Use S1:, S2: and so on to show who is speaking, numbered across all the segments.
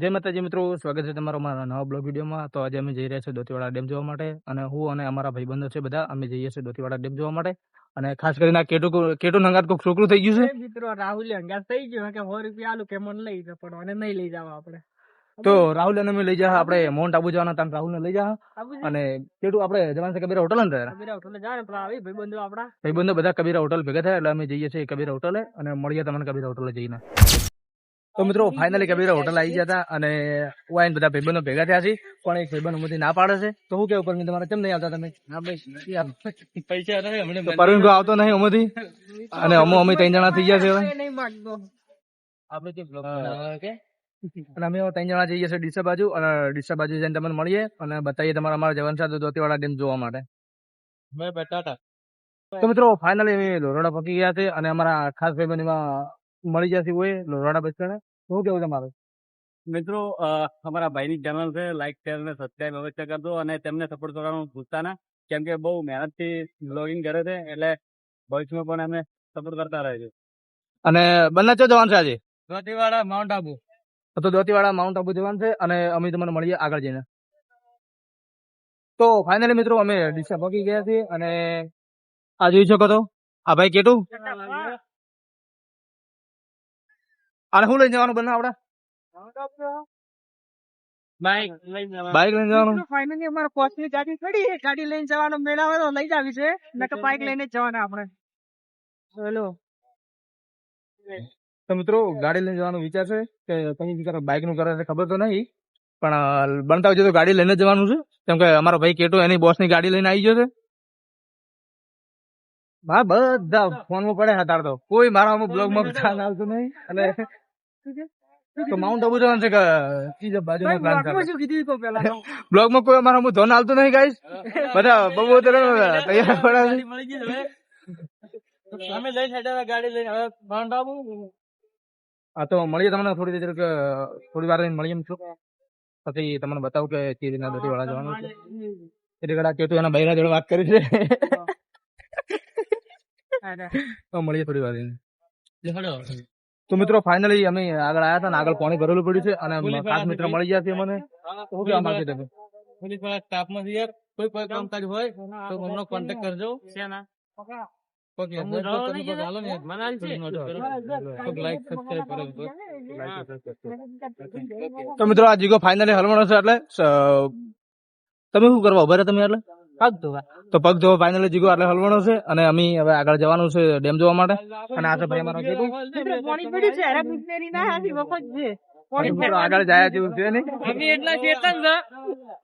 S1: જય માતાજી મિત્રો સ્વાગત છે તમારો મારા નવા બ્લોગ વિડીયોમાં. તો આજે અમે જઈ રહ્યા છીએ દોતીવાડા ડેમ જોવા માટે અને હું અને અમારા ભાઈબંધો છે બધા અમે જઈએ છીએ દોતીવાડા ડેમ જોવા માટે. અને ખાસ કરીને કેટુ કેટુ નંગાત કોક છોકરું થઈ ગયું છે.
S2: મિત્રો રાહુલ અંગાત થઈ ગયો કે 100 રૂપિયા આલુ કે મને લઈ જા પણ મને નહીં લઈ જાવ આપણે.
S1: તો રાહુલ અને અમે લઈ જા આપણે મોન્ટ આબુ જવાના હતા રાહુલ ને લઈ જા અને કેટુ આપણે જવાનું છે કબીરા હોટલ અંદર.
S2: કબીરા હોટલે જાય ને પેલા આવી ભાઈબંધો આપડા
S1: ભાઈબંધો બધા કબીરા હોટલ ભેગા થયા એટલે અમે જઈએ છીએ કબીરા હોટલે અને મળીએ તમને કબીરા હોટલે જઈને. તો મિત્રો ફાઇનલી કબીર હોટલ આવી ગયા હતા અને હું બધા ભાઈબંધો ભેગા થયા છે પણ એક ભાઈબંધ ઉમરથી ના પાડે છે. તો શું કેવું પરમી તમારે કેમ નહીં આવતા તમે?
S2: પૈસા
S1: પરવીન કોઈ આવતો નહીં અમોથી અને અમો અમે ત્રણ જણા થઈ ગયા છે હવે. આપણે જે બ્લોગ કે? અને અમે ત્રણ જણા જઈએ છીએ ડીસા બાજુ અને ડીસા બાજુ જઈને તમને મળીએ અને બતાવીએ તમારા અમારા જવાન સાથે દોતીવાળા ડેમ જોવા માટે.
S2: મેં બટાટા
S1: તો મિત્રો ફાઇનલી અમે લોરોડા પકી ગયા છે અને અમારા ખાસ ભાઈબંધ એમાં મળી જશે હોય લોરોડા બસ સ્ટેન્ડ શું કેવું તમારું?
S3: મિત્રો અમારા ભાઈની ચેનલ છે લાઈક શેર અને સબસ્ક્રાઈબ અવશ્ય કરજો અને તેમને સપોર્ટ કરવાનું ભૂલતા ના કેમ કે બહુ મહેનતથી બ્લોગિંગ કરે છે એટલે ભવિષ્યમાં પણ એમને સપોર્ટ કરતા રહેજો
S1: અને બંને ચો જવાનું છે આજે?
S3: દોતીવાડા માઉન્ટ આબુ
S1: તો દોતીવાડા માઉન્ટ આબુ જવાનું છે અને અમે તમને મળીએ આગળ જઈને. તો ફાઇનલી મિત્રો અમે ડીસા પકી ગયા છીએ અને આ જોઈ શકો તો આ ભાઈ કેટું? અને શું લઈને જવાનું બંને આપડે
S3: બાઈક
S1: બાઇક લઈને જવાનું.
S2: ફાઇનલી અમારે કોચની ગાડી ખડી છે. ગાડી લઈને જવાનો મેળા હોય તો લઈ જાવી છે. નકર બાઇક લઈને જવાના આપણે. હેલો.
S1: તો મિત્રો ગાડી લઈને જવાનો વિચાર છે કે કઈ બાઇકનું કરે ખબર તો નહીં પણ બનતા હોય તો ગાડી લઈને જ જવાનું છે. કેમ કે અમારો ભાઈ કેટો એની બોસની ગાડી લઈને આવી ગયો છે. હા બધા ફોનમાં પડે હતા તો. કોઈ મારા બ્લોગમાં ધ્યાન આવતું નહીં. અને તો માઉન્ટ આબુ જવાનું છે કે ત્રીજા બાજુનો પ્લાન ચાલે.
S2: શું કીધું ઈ પેલા
S1: બ્લોગમાં કોઈ અમારા ધોન આવતું નહીં ગાઈસ બધા બહુ તૈયાર છે.
S3: હવે. અમે લઈ હેડા ગાડી લઈને હવે માઉન્ટ આબુ
S1: હા તો મળીએ તમને થોડી દેર કે થોડી વાર રહીને મળીએ છું. પછી તમને બતાવું કે ચીરીના દોરી વાળા જવાનું છે. એટલે કદાચ કે તું એના બૈરા જોડે વાત કરી છે. મળીએ થોડી વાર તો મિત્રો ફાઇનલી અમે આગળ આવ્યા હતા ને આગળ પાણી ભરેલું પડ્યું છે અને ખાસ મિત્ર મળી ગયા છે મને તો શું કહેવા માંગે તમે?
S3: પોલીસવાળા સ્ટાફમાંથી યાર. કોઈ કોઈ કામકાજ હોય તો અમને કોન્ટેક્ટ કરજો. શેના. તો
S1: મિત્રો આ જીગો ફાઇનલી હલવાનો છે એટલે તમે શું કરવા ઊભા રહ્યા તમે એટલે
S2: પગ ધોવા.
S1: તો પગ ધોવા ફાઇનલી જીગો એટલે હલવાનો છે અને અમે હવે આગળ જવાનું છે ડેમ જોવા માટે. અને આ છે ભાઈ અમારો
S2: જીગો પાણી પડ્યું છે? અરે બિસ્લેરી ના હાથી વખત છે.
S1: આગળ જાય જેવું છે ને
S2: અમે એટલા ચેતન છે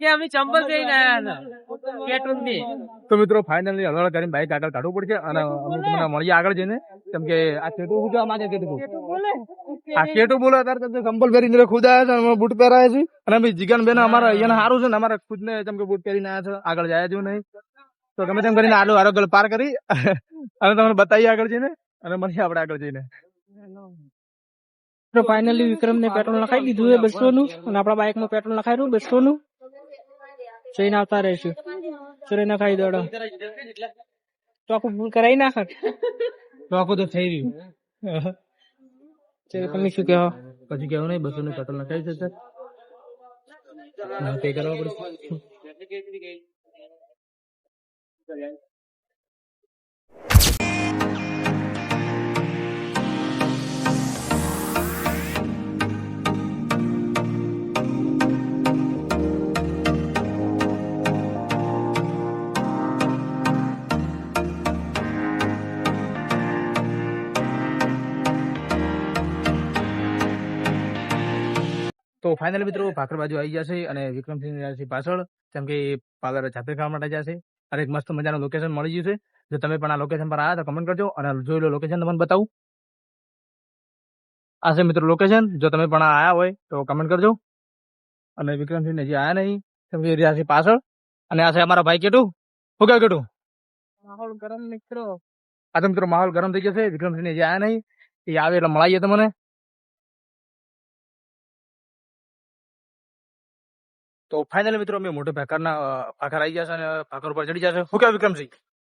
S2: કે અમે ચંબલ જઈને આયા હતા પેટ્રોલની
S1: તો મિત્રો ફાઇનલી હલવાળ કરીને બાઈક આગળ કાઢવું પડશે અને અમે તમને મળીએ આગળ જઈને. કેમ કે આ કેટુ શું કહેવા માંગે કેટુ
S2: બોલે.
S1: આ કેટુ બોલો અત્યારે તો કંપલ પહેરીને ખુદ આવ્યા છે અમે બૂટ પહેરાય છે. અને અમે જીગન બેન અમારા અહીંયા સારું છે ને અમારા ખુદ ને જેમ કે બૂટ પહેરીને આવ્યા છે આગળ જાય જેવું નહીં. તો ગમે તેમ કરીને આલો આરોગ્ય પાર કરી. અને તમને બતાવીએ આગળ જઈને અને મળીએ આપણે આગળ જઈને.
S2: તો ફાઇનલી વિક્રમ ને પેટ્રોલ નખાઈ દીધું છે બસો નું અને આપણા બાઇકમાં પેટ્રોલ નખાયું બસો નું જઈને આવતા રહીશું. ચરે નખાઈ દોડો. તો આખું ફૂલ કરાવી નાખ.
S1: તો આખું તો થઈ રહ્યું.
S2: તમે શું કહો?
S1: પછી કેવું નહીં બસો નું પેટ્રોલ નખાઈ છે પે કરવા પડશે. ફાઇનલી મિત્રો ભાખર બાજુ આવી જશે અને વિક્રમસિંહ પાછળ કેમ કે પાર્લર જાતે ખાવા માટે જશે. અને એક મસ્ત મજાનું લોકેશન મળી ગયું છે. જો તમે પણ આ લોકેશન પર આવ્યા તો કમેન્ટ કરજો અને જોઈ લો લોકેશન તમને બતાવું. આ છે મિત્રો લોકેશન જો તમે પણ આવ્યા હોય તો કમેન્ટ કરજો. અને વિક્રમસિંહ હજી આવ્યા નહીં કેમ કે રહ્યા છે પાછળ. અને આ છે અમારા ભાઈ કેટું. શું કહે કેટું?
S2: માહોલ ગરમ મિત્રો.
S1: આ તો મિત્રો માહોલ ગરમ થઈ જશે વિક્રમસિંહ હજી આવ્યા નહીં. એ આવે એટલે મળાઈએ તમને. તો ફાઇનલી મિત્રો અમે મોટે ભાકરના ભાકર આવી જશે અને ભાકર ઉપર ચડી જશે શું કહેવાય વિક્રમસિંહ?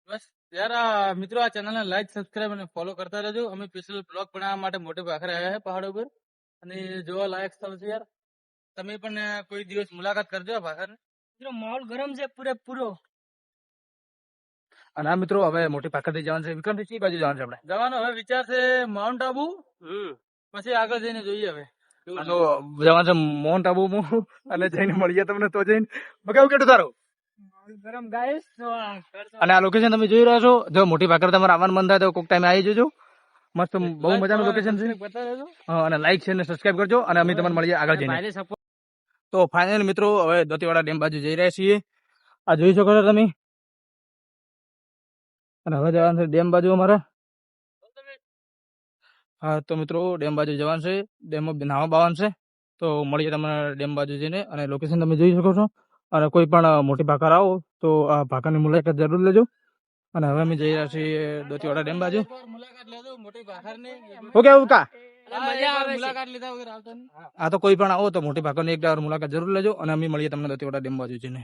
S3: બસ યાર મિત્રો આ ચેનલ ને લાઈક સબસ્ક્રાઇબ અને ફોલો કરતા રહેજો. અમે સ્પેશિયલ બ્લોગ બનાવવા માટે મોટે ભાખર આવ્યા છે પહાડ ઉપર. અને જોવા લાયક સ્થળ છે યાર.
S1: તમે પણ કોઈ દિવસ મુલાકાત કરજો ભાખર
S2: મિત્રો માહોલ ગરમ છે પૂરેપૂરો.
S1: અને આ મિત્રો હવે મોટી ભાખરથી જવાનું છે. વિક્રમસિંહ કઈ બાજુ જવાનું છે આપણે?
S3: જવાનો હવે વિચાર છે માઉન્ટ આબુ પછી આગળ જઈને જોઈએ હવે.
S1: જવાનું છે માઉન્ટ આબુ અને જઈને મળીએ તમને તો જઈને. બગાવ કેટલું તારું?
S2: ગરમ ગાઈસ
S1: અને આ લોકેશન તમે જોઈ રહ્યા છો? જો મોટી ભાકર તમારે આવવાનું મન થાય તો કોઈક ટાઈમે આવી જજો. મસ્ત બહુ મજાનું લોકેશન છે. અને લાઈક છે અને સબસ્ક્રાઇબ કરજો. અને અમે તમને મળીએ આગળ જઈને. તો ફાઇનલ મિત્રો હવે દોતીવાડા ડેમ બાજુ જઈ રહ્યા છીએ. આ જોઈ શકો છો તમે. અને હવે જવાનું છે ડેમ બાજુ અમારે. હા તો મિત્રો ડેમ બાજુ જવાનું છે. ડેમમાં નાવા બાવાનું છે. તો મળીએ તમને ડેમ બાજુ જઈને અને લોકેશન તમે જોઈ શકો છો. અને કોઈ પણ મોટી ભાકર આવો તો આ ભાકરની મુલાકાત જરૂર લેજો. અને હવે અમે જઈ રહ્યા છીએ દોતીવાડા ડેમ બાજુ.
S3: મુલાકાત લેજો મોટી ભાખરની
S1: ઓકે ઉકા આ તો કોઈ પણ આવો તો મોટી ભાકરની એક મુલાકાત જરૂર લેજો અને અમે મળીએ તમને દોતીવાડા ડેમ બાજુ જઈને.